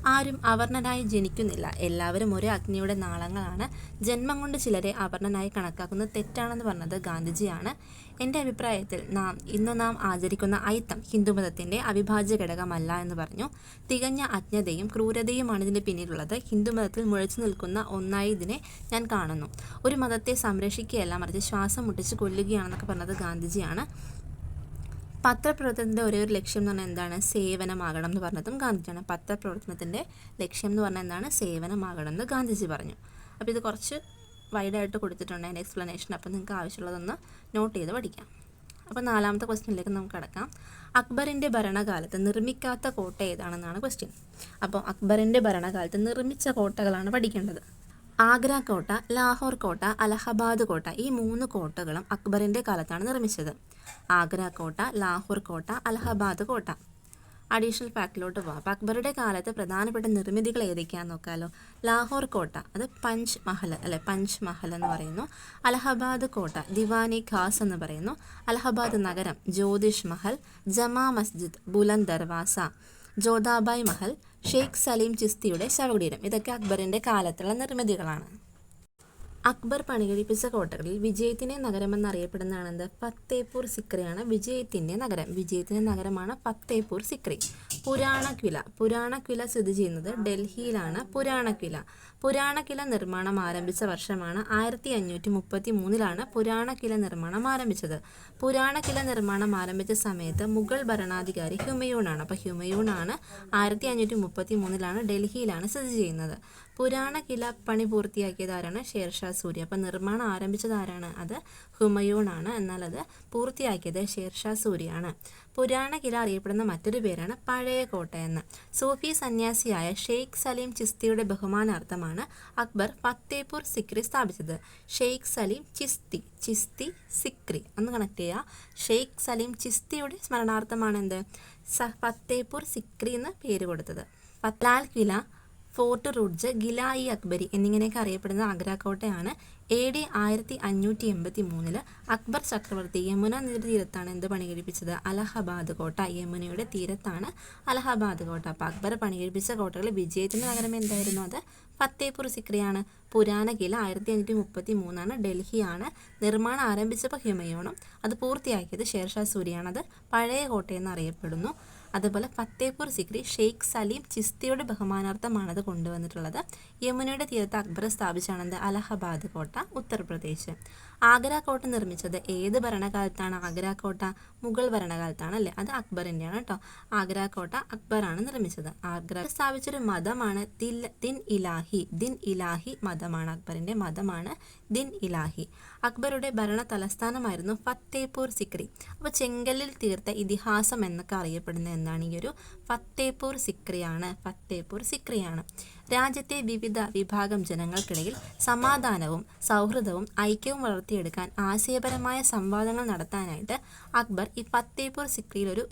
ആരും അവർണനായി ജനിക്കുന്നില്ല. എല്ലാവരും ഒരേ അഗ്നിയുടെ നാളങ്ങളാണ്. ജന്മം കൊണ്ട് ചിലരെ അവർണനായി കണക്കാക്കുന്നത് തെറ്റാണെന്ന് പറഞ്ഞത് ഗാന്ധിജിയാണ്. എന്റെ അഭിപ്രായത്തിൽ നാം ഇന്ന് നാം ആചരിക്കുന്ന അയിത്തം ഹിന്ദുമതത്തിന്റെ അവിഭാജ്യ ഘടകമല്ല എന്ന് പറഞ്ഞു. തികഞ്ഞ അജ്ഞതയും ക്രൂരതയുമാണ് ഇതിന് പിന്നിലുള്ളത്. ഹിന്ദുമതത്തിൽ മുഴച്ചു നിൽക്കുന്ന ഒന്നായി ഇതിനെ ഞാൻ കാണുന്നു. ഒരു മതത്തെ സംരക്ഷിക്കുകയല്ല മറിച്ച് ശ്വാസം മുട്ടിച്ച് കൊല്ലുകയാണെന്നൊക്കെ പറഞ്ഞത് ഗാന്ധിജിയാണ്. പത്രപ്രവർത്തനത്തിന്റെ ഒരേ ഒരു ലക്ഷ്യം എന്ന് പറഞ്ഞാൽ എന്താണ്? സേവനമാകണം എന്ന് പറഞ്ഞതും ഗാന്ധിജിയാണ്. പത്രപ്രവർത്തനത്തിന്റെ ലക്ഷ്യം എന്ന് പറഞ്ഞാൽ എന്താണ്? സേവനമാകണം എന്ന് ഗാന്ധിജി പറഞ്ഞു. അപ്പോൾ ഇത് കുറച്ച് വൈഡായിട്ട് കൊടുത്തിട്ടുണ്ട് അതിന്റെ എക്സ്പ്ലനേഷൻ അപ്പോൾ നിങ്ങൾക്ക് ആവശ്യമുള്ളതൊന്ന് നോട്ട് ചെയ്ത് പഠിക്കാം. അപ്പോൾ നാലാമത്തെ ക്വസ്റ്റ്യനിലേക്ക് നമുക്ക് കടക്കാം. അക്ബറിന്റെ ഭരണകാലത്ത് നിർമ്മിക്കാത്ത കോട്ട ഏതാണെന്നാണ് ക്വസ്റ്റ്യൻ അപ്പോൾ അക്ബറിന്റെ ഭരണകാലത്ത് നിർമ്മിച്ച കോട്ടകളാണ് പഠിക്കേണ്ടത്. ആഗ്ര കോട്ട ലാഹോർ കോട്ട അലഹബാദ് കോട്ട ഈ മൂന്ന് കോട്ടകളും അക്ബറിന്റെ കാലത്താണ് നിർമ്മിച്ചത്. ആഗ്ര കോട്ട ലാഹോർ കോട്ട അലഹബാദ് കോട്ട. അഡീഷണൽ ഫാക്ടിലോട്ട് പോകാം അപ്പോൾ അക്ബറുടെ കാലത്ത് പ്രധാനപ്പെട്ട നിർമ്മിതികൾ ഏതൊക്കെയാണെന്ന് നോക്കാമല്ലോ ലാഹോർ കോട്ട അത് പഞ്ച് മഹൽ അല്ലെ പഞ്ച് മഹൽ എന്ന് പറയുന്നു. അലഹബാദ് കോട്ട ദിവാനി ഖാസ് എന്ന് പറയുന്നു. അലഹബാദ് നഗരം ജ്യോതിഷ് മഹൽ ജമാ മസ്ജിദ് ബുലന്ദ് ദർവാസ. ജോധാബായ് മഹൽ ഷെയ്ഖ് സലീം ചിസ്തിയുടെ ശവകുടീരം. ഇതൊക്കെ അക്ബറിന്റെ കാലത്തുള്ള നിർമ്മിതികളാണ്. അക്ബർ പണികഴിപ്പിച്ച കോട്ടകളിൽ വിജയത്തിന്റെ നഗരം എന്ത് ഫത്തേപൂർ സിക്രിയാണ് വിജയത്തിന്റെ നഗരം. വിജയത്തിന്റെ നഗരമാണ് ഫത്തേപൂർ സിക്രി. പുരാണക്വില. പുരാണക്വില സ്ഥിതി ചെയ്യുന്നത് ഡൽഹിയിലാണ്. പുരാണക്വില. പുരാണക്കില നിർമ്മാണം ആരംഭിച്ച വർഷമാണ് ആയിരത്തി അഞ്ഞൂറ്റി മുപ്പത്തി മൂന്നിലാണ് പുരാണക്കില നിർമ്മാണം ആരംഭിച്ചത്. പുരാണക്കില നിർമ്മാണം ആരംഭിച്ച സമയത്ത് മുഗൾ ഭരണാധികാരി ഹുമയൂണാണ് അപ്പോൾ ഹുമയൂണാണ് ആയിരത്തി അഞ്ഞൂറ്റി മുപ്പത്തി മൂന്നിലാണ് ഡൽഹിയിലാണ് സ്ഥിതി ചെയ്യുന്നത്. പുരാണ കില പണി പൂർത്തിയാക്കിയത് ആരാണ്? ഷേർഷാ സൂര്യ. അപ്പം നിർമ്മാണം ആരംഭിച്ചത് ആരാണ്? അത് ആണ് എന്നാൽ അത് പൂർത്തിയാക്കിയത് ഷേർഷാ സൂര്യയാണ്. പുരാണ കില അറിയപ്പെടുന്ന മറ്റൊരു പേരാണ് പഴയ കോട്ട എന്ന്. സൂഫി സന്യാസിയായ ഷെയ്ഖ് സലീം ചിസ്തിയുടെ ബഹുമാനാർത്ഥമാണ് അക്ബർ ഫത്തേപൂർ സിക്രി സ്ഥാപിച്ചത്. ഷെയ്ഖ് സലീം ചിസ്തി ചിസ്തി സിക്രി എന്ന് കണക്ട് ചെയ്യുക. ഷെയ്ഖ് സലീം ചിസ്തിയുടെ സ്മരണാർത്ഥമാണ് എന്ത്? ഫത്തേപൂർ സിക്രി എന്ന് പേര് കൊടുത്തത്. പത്ലാൽ കില ഫോർട്ട് റുഡ്ജ് ഗിലായി അക്ബരി എന്നിങ്ങനെയൊക്കെ അറിയപ്പെടുന്ന ആഗ്ര കോട്ടയാണ് എ ഡി ആയിരത്തി അഞ്ഞൂറ്റി എൺപത്തി മൂന്നിൽ അക്ബർ ചക്രവർത്തി യമുന നദി തീരത്താണ് എന്ത് പണികഴിപ്പിച്ചത്? അലഹബാദ് കോട്ട യമുനയുടെ തീരത്താണ് അലഹബാദ് കോട്ട. അപ്പോൾ അക്ബർ പണികഴിപ്പിച്ച കോട്ടകൾ വിജയത്തിന്റെ നഗരം എന്തായിരുന്നു? അത് ഫത്തേപൂർ സിക്രിയാണ്. പുരാന കില ആയിരത്തി അഞ്ഞൂറ്റി മുപ്പത്തി മൂന്നാണ് ഡൽഹിയാണ്. നിർമ്മാണം ആരംഭിച്ചപ്പോൾ ഹിമയോണം. അത് പൂർത്തിയാക്കിയത് ഷേർഷാ സൂരിയാണ് അത് പഴയ കോട്ടയെന്ന് അറിയപ്പെടുന്നു അതുപോലെ ഫത്തേപൂർ സിക്രി ഷെയ്ഖ് സലീം ചിസ്തിയുടെ ബഹുമാനാർത്ഥമാണ് അത് കൊണ്ടുവന്നിട്ടുള്ളത്. യമുനയുടെ തീരത്ത് അക്ബർ സ്ഥാപിച്ചാണത് അലഹബാദ് കോട്ട ഉത്തർപ്രദേശ്. ആഗ്ര കോട്ട നിർമ്മിച്ചത് ഏത് ഭരണകാലത്താണ്? ആഗ്ര കോട്ട മുഗൾ ഭരണകാലത്താണ് അല്ലേ? അത് അക്ബറിന്റെയാണ് കേട്ടോ ആഗ്ര കോട്ട അക്ബറാണ് നിർമ്മിച്ചത്. ആഗ്ര സ്ഥാപിച്ചൊരു മതമാണ് ദിൻ ദിൻ ഇലാഹി. ദിൻ ഇലാഹി മതമാണ് അക്ബറിന്റെ മതമാണ് ദിൻ ഇലാഹി. അക്ബറുടെ ഭരണ തലസ്ഥാനമായിരുന്നു ഫത്തേപൂർ സിക്രി. അപ്പോൾ ചെങ്കല്ലിൽ തീർത്ത ഇതിഹാസം എന്നൊക്കെ അറിയപ്പെടുന്ന എന്താണ്? ഈ ഒരു ഫത്തേപൂർ സിക്രിയാണ്. ഫത്തേപൂർ സിക്രിയാണ്. രാജ്യത്തെ വിവിധ വിഭാഗം ജനങ്ങൾക്കിടയിൽ സമാധാനവും സൗഹൃദവും ഐക്യവും വളർത്തിയെടുക്കാൻ ആശയപരമായ സംവാദങ്ങൾ നടത്താനായിട്ട് അക്ബർ ഈ ഫത്തേപൂർ സിക്രിയിൽ ഒരു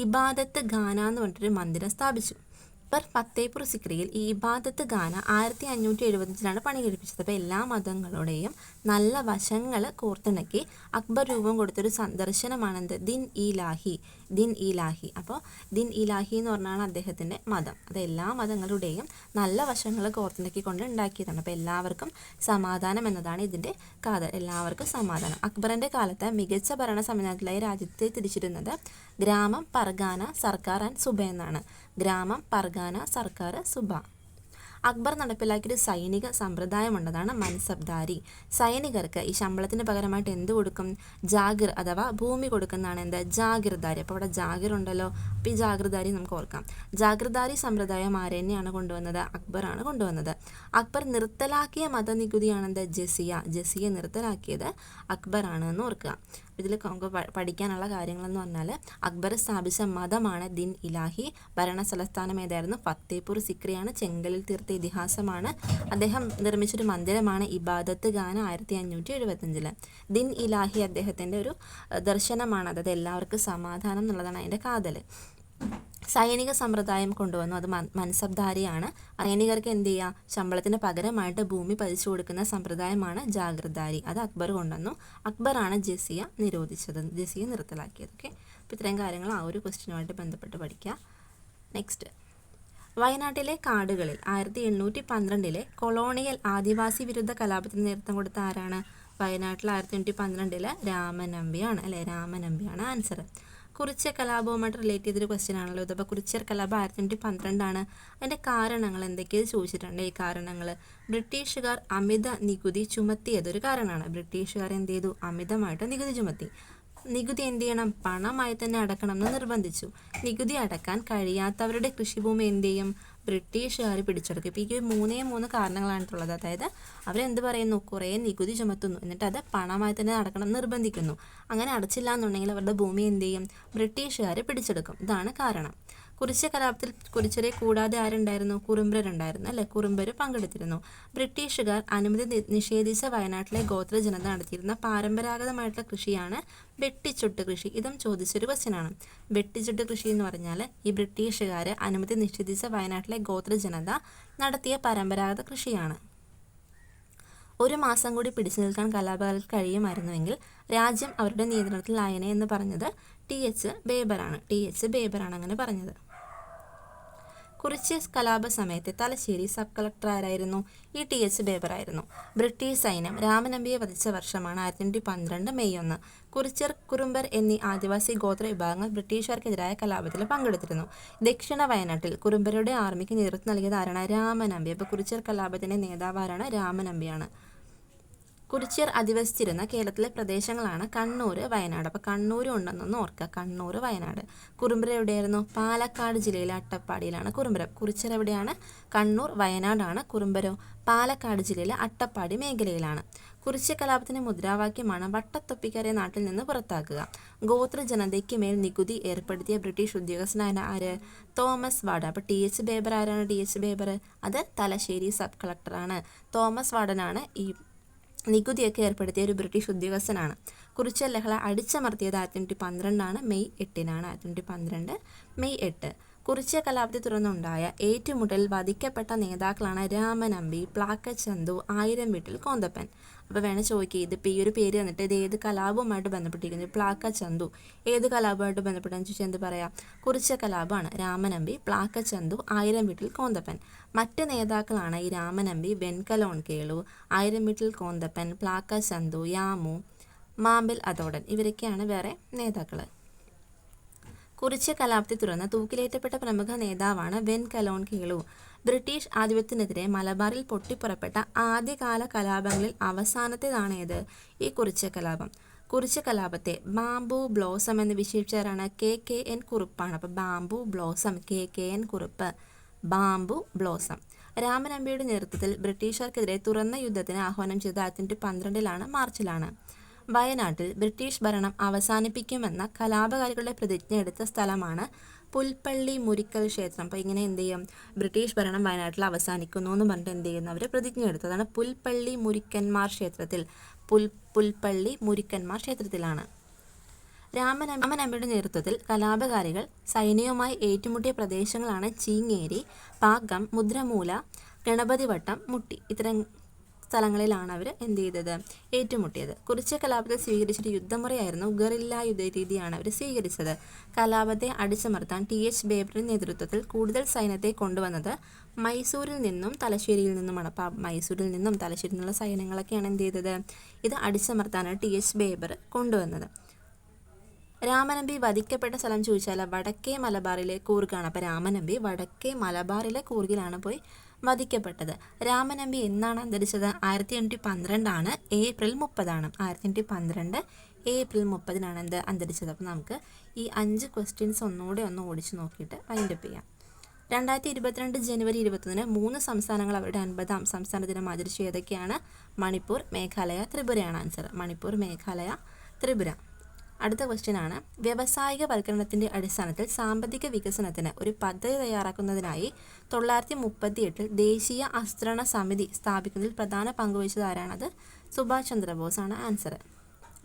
ഇബാദത്ത് ഖാന എന്ന് പറഞ്ഞിട്ടൊരു മന്ദിരം സ്ഥാപിച്ചു. അക്ബർ ഫത്തേപൂർ സിക്രിയിൽ ഈ ഇബാദത്ത് ഖാന ആയിരത്തി അഞ്ഞൂറ്റി എഴുപത്തഞ്ചിലാണ് പണി കഴിപ്പിച്ചത് അപ്പോൾ എല്ലാ മതങ്ങളുടെയും നല്ല വശങ്ങൾ കോർത്തിണക്കി അക്ബർ രൂപം കൊടുത്തൊരു സന്ദർശനമാണെന്ത്? ദിൻ ഇ ലാഹി ദിൻ ഇ ലാഹി അപ്പോൾ ദിൻ ഇ ലാഹി എന്ന് പറഞ്ഞാണ് അദ്ദേഹത്തിന്റെ മതം. അത് എല്ലാ മതങ്ങളുടെയും നല്ല വശങ്ങൾ കോർത്തിണക്കിക്കൊണ്ട് ഉണ്ടാക്കിയതാണ്. അപ്പോൾ എല്ലാവർക്കും സമാധാനം എന്നതാണ് ഇതിന്റെ കഥ എല്ലാവർക്കും സമാധാനം. അക്ബറിന്റെ കാലത്ത് മികച്ച ഭരണ സംവിധാനത്തിലായി രാജ്യത്തെ തിരിച്ചിരുന്നത് ഗ്രാമം പർഗാന സർക്കാർ ആൻഡ് സുബ എന്നാണ്. ഗ്രാമം പർഗാന സർക്കാർ സുബ. അക്ബർ നടപ്പിലാക്കിയൊരു സൈനിക സമ്പ്രദായമുണ്ടതാണ് മൻസബ്ദാരി. സൈനികർക്ക് ഈ ശമ്പളത്തിന് പകരമായിട്ട് എന്ത് കൊടുക്കും? ജാഗിർ അഥവാ ഭൂമി കൊടുക്കുന്നതാണ് എന്ത്? ജാഗിർദാരി. അപ്പോൾ അവിടെ ജാഗിർ ഉണ്ടല്ലോ അപ്പോൾ ഈ ജാഗിർദാരി നമുക്ക് ഓർക്കാം. ജാഗിർദാരി സമ്പ്രദായം ആരെന്നെയാണ് കൊണ്ടുവന്നത്? അക്ബറാണ് കൊണ്ടുവന്നത്. അക്ബർ നിർത്തലാക്കിയ മതനികുതിയാണ് എന്ത്? ജസിയ. ജസിയെ നിർത്തലാക്കിയത് അക്ബറാണ് എന്ന് ഓർക്കുക. ഇതിൽ നമുക്ക് പഠിക്കാനുള്ള കാര്യങ്ങളെന്ന് പറഞ്ഞാൽ അക്ബർ സ്ഥാപിച്ച മതമാണ് ദിൻ ഇലാഹി. ഭരണസ്ഥലസ്ഥാനം ഏതായിരുന്നു? ഫത്തേപൂർ സിക്രിയാണ് ചെങ്കലിൽ തീർത്ത ഇതിഹാസമാണ്. അദ്ദേഹം നിർമ്മിച്ചൊരു മന്ദിരമാണ് ഇബാദത്ത് ഖാന ആയിരത്തി അഞ്ഞൂറ്റി എഴുപത്തഞ്ചിൽ ദിൻ ഇലാഹി അദ്ദേഹത്തിന്റെ ഒരു ദർശനമാണ്. അതായത് എല്ലാവർക്കും സമാധാനം എന്നുള്ളതാണ് അതിന്റെ കാതൽ സൈനിക സമ്പ്രദായം കൊണ്ടുവന്നു. അത് മൻസബ്ദാരിയാണ്. സൈനികർക്ക് എന്ത് ചെയ്യുക ശമ്പളത്തിന് പകരമായിട്ട് ഭൂമി പതിച്ചു കൊടുക്കുന്ന സമ്പ്രദായമാണ് ജാഗ്രതാരി അത് അക്ബർ കൊണ്ടുവന്നു. അക്ബറാണ് ജസിയ നിരോധിച്ചത്. ജസിയ നിർത്തലാക്കിയത്. ഓക്കെ? അപ്പോൾ ഇത്രയും കാര്യങ്ങൾ ആ ഒരു ക്വസ്റ്റ്യനുമായിട്ട് ബന്ധപ്പെട്ട് പഠിക്കുക നെക്സ്റ്റ്. വയനാട്ടിലെ കാടുകളിൽ ആയിരത്തി എണ്ണൂറ്റി പന്ത്രണ്ടിലെ കൊളോണിയൽ ആദിവാസി വിരുദ്ധ കലാപത്തിന് നേതൃത്വം കൊടുത്ത ആരാണ്? വയനാട്ടിൽ ആയിരത്തി എണ്ണൂറ്റി പന്ത്രണ്ടിലെ രാമനമ്പിയാണ്. അല്ലേ? രാമനമ്പിയാണ് ആൻസർ കുറിച്യർ കലാപവുമായിട്ട് റിലേറ്റ് ചെയ്തൊരു ക്വസ്റ്റ്യൻ ആണല്ലോ ഇതപ്പോൾ കുറിച്യർ കലാപം ആയിരത്തി എണ്ണൂറ്റി പന്ത്രണ്ടാണ്. അതിന്റെ കാരണങ്ങൾ എന്തൊക്കെയാണ് ചോദിച്ചിട്ടുണ്ട്. ഈ കാരണങ്ങൾ. ബ്രിട്ടീഷുകാർ അമിത നികുതി ചുമത്തിയതൊരു കാരണമാണ്. ബ്രിട്ടീഷുകാർ എന്ത് ചെയ്തു? അമിതമായിട്ട് നികുതി ചുമത്തി. നികുതി എന്ത് ചെയ്യണം? പണമായി തന്നെ അടക്കണം എന്ന് നിർബന്ധിച്ചു. നികുതി അടക്കാൻ കഴിയാത്തവരുടെ കൃഷിഭൂമി എന്ത് ചെയ്യും? ബ്രിട്ടീഷുകാർ പിടിച്ചെടുക്കും. ഇപ്പോൾ ഈ മൂന്നേ മൂന്ന് കാരണങ്ങളാണിട്ടുള്ളത്. അതായത് അവരെന്ത് പറയുന്നു? കുറേ നികുതി ചുമത്തുന്നു. എന്നിട്ട് അത് പണമായി തന്നെ നടക്കണം നിർബന്ധിക്കുന്നു. അങ്ങനെ അടച്ചില്ല എന്നുണ്ടെങ്കിൽ അവരുടെ ഭൂമി എന്ത് ചെയ്യും? ബ്രിട്ടീഷുകാർ പിടിച്ചെടുക്കും. ഇതാണ് കാരണം. കുറിച്യ കലാപത്തിൽ കുറിച്ചരെ കൂടാതെ ആരുണ്ടായിരുന്നു? കുറുമ്പരുണ്ടായിരുന്നു അല്ലെ? കുറുമ്പര് പങ്കെടുത്തിരുന്നു. ബ്രിട്ടീഷുകാർ അനുമതി നിഷേധിച്ച വയനാട്ടിലെ ഗോത്ര ജനത നടത്തിയിരുന്ന പരമ്പരാഗതമായിട്ടുള്ള കൃഷിയാണ് വെട്ടിച്ചുട്ട് കൃഷി. ഇതും ചോദിച്ചൊരു ക്വസ്റ്റ്യനാണ് വെട്ടിച്ചുട്ട് കൃഷി എന്ന് പറഞ്ഞാൽ ഈ ബ്രിട്ടീഷുകാർ അനുമതി നിഷേധിച്ച വയനാട്ടിലെ ഗോത്ര ജനത നടത്തിയ പരമ്പരാഗത കൃഷിയാണ്. ഒരു മാസം കൂടി പിടിച്ചു നിൽക്കാൻ കലാപകർക്ക് കഴിയുമായിരുന്നുവെങ്കിൽ രാജ്യം അവരുടെ നിയന്ത്രണത്തിലായനെ എന്ന് പറഞ്ഞത് ടി എച്ച് ബേബറാണ്. ടി എച്ച് ബേബറാണ് അങ്ങനെ പറഞ്ഞത്. കുറിച്ച് കലാപ സമയത്തെ തലശ്ശേരി സബ് കളക്ടർ ആരായിരുന്നു ഈ ടി എച്ച് ബേബറായിരുന്നു. ബ്രിട്ടീഷ് സൈന്യം രാമനമ്പിയെ വധിച്ച വർഷമാണ് ആയിരത്തി തൊള്ളായിരത്തി പന്ത്രണ്ട് മെയ് ഒന്ന്. കുറിച്ചർ കുറുമ്പർ എന്നീ ആദിവാസി ഗോത്ര വിഭാഗങ്ങൾ ബ്രിട്ടീഷുകാർക്കെതിരായ കലാപത്തിൽ പങ്കെടുത്തിരുന്നു. ദക്ഷിണ വയനാട്ടിൽ കുറുമ്പരുടെ ആർമിക്ക് നേതൃത്വം നൽകിയത് ആരാണ് രാമനമ്പി അപ്പോൾ കുറിച്ചർ കലാപത്തിന്റെ നേതാവ് ആരാണ് രാമനമ്പിയാണ്. കുറിച്യർ അധിവസിച്ചിരുന്ന കേരളത്തിലെ പ്രദേശങ്ങളാണ് കണ്ണൂർ വയനാട്. അപ്പോൾ കണ്ണൂർ ഉണ്ടെന്നൊന്ന് ഓർക്കുക. കണ്ണൂർ വയനാട്. കുറുമ്പര എവിടെയായിരുന്നു? പാലക്കാട് ജില്ലയിലെ അട്ടപ്പാടിയിലാണ് കുറുമ്പര. കുറിച്യർ എവിടെയാണ്? കണ്ണൂർ വയനാടാണ് കുറുമ്പരോ. പാലക്കാട് ജില്ലയിലെ അട്ടപ്പാടി മേഖലയിലാണ്. കുറിച്യ കലാപത്തിന്റെ മുദ്രാവാക്യമാണ് വട്ടത്തൊപ്പിക്കാരെ നാട്ടിൽ നിന്ന് പുറത്താക്കുക. ഗോത്ര ജനതയ്ക്ക് മേൽ നികുതി ഏർപ്പെടുത്തിയ ബ്രിട്ടീഷ് ഉദ്യോഗസ്ഥനായ ആര്? തോമസ് വാർഡ് അപ്പോൾ ടി എച്ച് ബേബർ ആരാണ്? T H Baber. അത് തലശ്ശേരി സബ് കളക്ടറാണ്. തോമസ് വാഡനാണ് ഈ നികുതിയൊക്കെ ഏർപ്പെടുത്തിയ ഒരു ബ്രിട്ടീഷ് ഉദ്യോഗസ്ഥനാണ്. കുറിച്ച ലഹള അടിച്ചമർത്തിയത് ആയിരത്തി തൊണ്ണൂറ്റി പന്ത്രണ്ടാണ്. മെയ് എട്ടിനാണ് ആയിരത്തി തൊണ്ണൂറ്റി പന്ത്രണ്ട്. മെയ് എട്ട്. കുറിച്ച കലാപത്തെ തുടർന്നുണ്ടായ ഏറ്റുമുട്ടലിൽ വധിക്കപ്പെട്ട നേതാക്കളാണ് രാമനമ്പി പ്ലാക്കച്ചന്തു ആയിരം വീട്ടിൽ കോന്തപ്പൻ. അപ്പോൾ വേണേൽ ചോദിക്കുക ഇതിപ്പോൾ ഈ ഒരു പേര് തന്നിട്ട് ഇത് ഏത് കലാപവുമായിട്ട് ബന്ധപ്പെട്ടിരിക്കുന്നത് പ്ലാക്കച്ചന്തു ഏത് കലാപവുമായിട്ട് ബന്ധപ്പെട്ടെന്ന് ചോദിച്ചാൽ എന്ത് പറയാം? കുറിച്ച കലാപമാണ് രാമനമ്പി പ്ലാക്ക ചന്തു ആയിരം വീട്ടിൽ കോന്തപ്പൻ. മറ്റ് നേതാക്കളാണ് ഈ രാമനമ്പി വെൺകലോൺ കേളു ആയിരം വീട്ടിൽ കോന്തപ്പൻ പ്ലാക്ക ചന്തു യാമു മാമ്പിൽ അതോടൻ. ഇവരൊക്കെയാണ് വേറെ നേതാക്കൾ കുറിച്ച കലാപത്തെ തുടർന്ന് തൂക്കിലേറ്റപ്പെട്ട പ്രമുഖ നേതാവാണ് വെൻ കലോൺ കേളു. ബ്രിട്ടീഷ് ആധിപത്യത്തിനെതിരെ മലബാറിൽ പൊട്ടിപ്പുറപ്പെട്ട ആദ്യകാല കലാപങ്ങളിൽ അവസാനത്തേതാണേത് ഈ കുറിച്ച കലാപം. കുറിച്ച കലാപത്തെ ബാംബു ബ്ലോസം എന്ന് വിശേഷിച്ചാരാണ് കെ കെ എൻ കുറുപ്പാണ്. അപ്പോൾ bamboo blossom K K N Kurup bamboo blossom. രാമനമ്പിയുടെ നേതൃത്വത്തിൽ ബ്രിട്ടീഷുകാർക്കെതിരെ തുറന്ന യുദ്ധത്തിന് ആഹ്വാനം ചെയ്ത ആയിരത്തി പന്ത്രണ്ടിലാണ് മാർച്ചിലാണ്. വയനാട്ടിൽ ബ്രിട്ടീഷ് ഭരണം അവസാനിപ്പിക്കുമെന്ന കലാപകാരികളുടെ പ്രതിജ്ഞ എടുത്ത സ്ഥലമാണ് പുൽപ്പള്ളി മുരിക്കൽ ക്ഷേത്രം. അപ്പോൾ ഇങ്ങനെ എന്ത് ചെയ്യും? ബ്രിട്ടീഷ് ഭരണം വയനാട്ടിൽ അവസാനിക്കുന്നു എന്ന് പറഞ്ഞിട്ട് എന്ത് ചെയ്യുന്നു? അവർ പ്രതിജ്ഞ എടുത്തു. അതാണ് പുൽപ്പള്ളി മുരിക്കന്മാർ ക്ഷേത്രത്തിൽ. പുൽ പുൽപ്പള്ളി മുരിക്കന്മാർ ക്ഷേത്രത്തിലാണ്. രാമനമ്പിയുടെ നേതൃത്വത്തിൽ കലാപകാരികൾ സൈന്യവുമായി ഏറ്റുമുട്ടിയ പ്രദേശങ്ങളാണ് ചീങ്ങേരി പാകം മുദ്രമൂല ഗണപതിവട്ടം മുട്ടി. ഇത്തരം സ്ഥലങ്ങളിലാണ് അവർ എന്ത് ചെയ്തത്? ഏറ്റുമുട്ടിയത്. കുറിച്ച് കലാപത്തെ സ്വീകരിച്ചൊരു യുദ്ധമുറയായിരുന്നു ഗറില്ല യുദ്ധ രീതിയാണ് അവർ സ്വീകരിച്ചത്. കലാപത്തെ അടിച്ചമർത്താൻ ടി. എച്ച്. ബേബറിന്റെ നേതൃത്വത്തിൽ കൂടുതൽ സൈന്യത്തെ കൊണ്ടുവന്നത് മൈസൂരിൽ നിന്നും തലശ്ശേരിയിൽ നിന്നുമാണ്. അപ്പം മൈസൂരിൽ നിന്നും തലശ്ശേരിയിൽ നിന്നുള്ള സൈന്യങ്ങളൊക്കെയാണ് എന്ത് ചെയ്തത്? ഇത് അടിച്ചമർത്താനാണ് ടി. എച്ച്. ബേബർ കൊണ്ടുവന്നത്. രാമനമ്പി വധിക്കപ്പെട്ട സ്ഥലം ചോദിച്ചാൽ വടക്കേ മലബാറിലെ കൂർഗാണ്. അപ്പോൾ രാമനമ്പി വടക്കേ മലബാറിലെ കൂർഗിലാണ് പോയി വധിക്കപ്പെട്ടത്. രാമനമ്പി എന്നാണ് അന്തരിച്ചത്? ആയിരത്തി എണ്ണൂറ്റി പന്ത്രണ്ടാണ് ഏപ്രിൽ മുപ്പതാണ്. ആയിരത്തി എണ്ണൂറ്റി പന്ത്രണ്ട് ഏപ്രിൽ മുപ്പതിനാണ് എന്ത് അന്തരിച്ചത്? അപ്പോൾ നമുക്ക് ഈ അഞ്ച് ക്വസ്റ്റ്യൻസ് ഒന്നുകൂടെ ഒന്ന് ഓടിച്ച് നോക്കിയിട്ട് വൈൻഡപ്പ് ചെയ്യാം. രണ്ടായിരത്തി ഇരുപത്തിരണ്ട് ജനുവരി ഇരുപത്തൊന്നിന് മൂന്ന് സംസ്ഥാനങ്ങൾ അവരുടെ അൻപതാം സംസ്ഥാന ദിനം ആചരിച്ചു. ഏതൊക്കെയാണ്? മണിപ്പൂർ മേഘാലയ ത്രിപുരയാണ് ആൻസർ മണിപ്പൂർ മേഘാലയ ത്രിപുര. അടുത്ത ക്വസ്റ്റ്യൻ ആണ്. വ്യവസായിക വൽക്കരണത്തിന്റെ അടിസ്ഥാനത്തിൽ സാമ്പത്തിക വികസനത്തിന് ഒരു പദ്ധതി തയ്യാറാക്കുന്നതിനായി തൊള്ളായിരത്തി മുപ്പത്തി എട്ടിൽ ദേശീയ അസ്ത്രണ സമിതി സ്ഥാപിക്കുന്നതിൽ പ്രധാന പങ്കുവഹിച്ചത് ആരാണത് സുഭാഷ് ചന്ദ്രബോസ് ആണ് ആൻസർ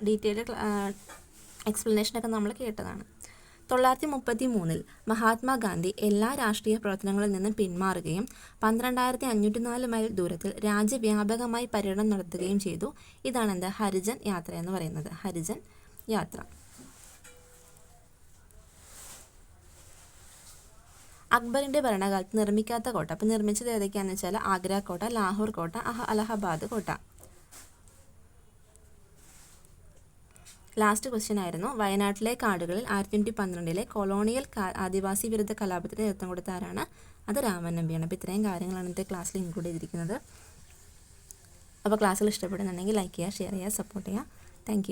ഡീറ്റെയിൽഡ് എക്സ്പ്ലനേഷനൊക്കെ നമ്മൾ കേട്ടതാണ്. തൊള്ളായിരത്തി മുപ്പത്തി മൂന്നിൽ മഹാത്മാഗാന്ധി എല്ലാ രാഷ്ട്രീയ പ്രവർത്തനങ്ങളിൽ നിന്നും പിന്മാറുകയും പന്ത്രണ്ടായിരത്തി അഞ്ഞൂറ്റി നാല് മൈൽ ദൂരത്തിൽ രാജ്യവ്യാപകമായി പര്യടനം നടത്തുകയും ചെയ്തു. ഇതാണ് എന്താ ഹരിജൻ യാത്ര എന്ന് പറയുന്നത്. ഹരിജൻ യാത്ര. അക്ബറിന്റെ ഭരണകാലത്ത് നിർമ്മിക്കാത്ത കോട്ട. അപ്പം നിർമ്മിച്ചത് ഏതൊക്കെയാണെന്ന് വെച്ചാൽ ആഗ്ര കോട്ട ലാഹോർ കോട്ട അഹ അലഹബാദ് കോട്ട. ലാസ്റ്റ് ക്വസ്റ്റ്യൻ ആയിരുന്നു. വയനാട്ടിലെ കാടുകളിൽ ആയിരത്തി എണ്ണൂറ്റി പന്ത്രണ്ടിലെ കൊളോണിയൽ ആദിവാസി വിരുദ്ധ കലാപത്തിന് നേതൃത്വം കൊടുത്ത ആരാണ്? അത് രാമൻ നമ്പിയാണ്. അപ്പോൾ ഇത്രയും കാര്യങ്ങളാണ് ഇന്നത്തെ ക്ലാസ്സിൽ ഇൻക്ലൂഡ് ചെയ്തിരിക്കുന്നത്. അപ്പോൾ ക്ലാസ്സിൽ ഇഷ്ടപ്പെടുന്നുണ്ടെങ്കിൽ ലൈക്ക് ചെയ്യുക ഷെയർ ചെയ്യുക സപ്പോർട്ട് ചെയ്യുക. താങ്ക്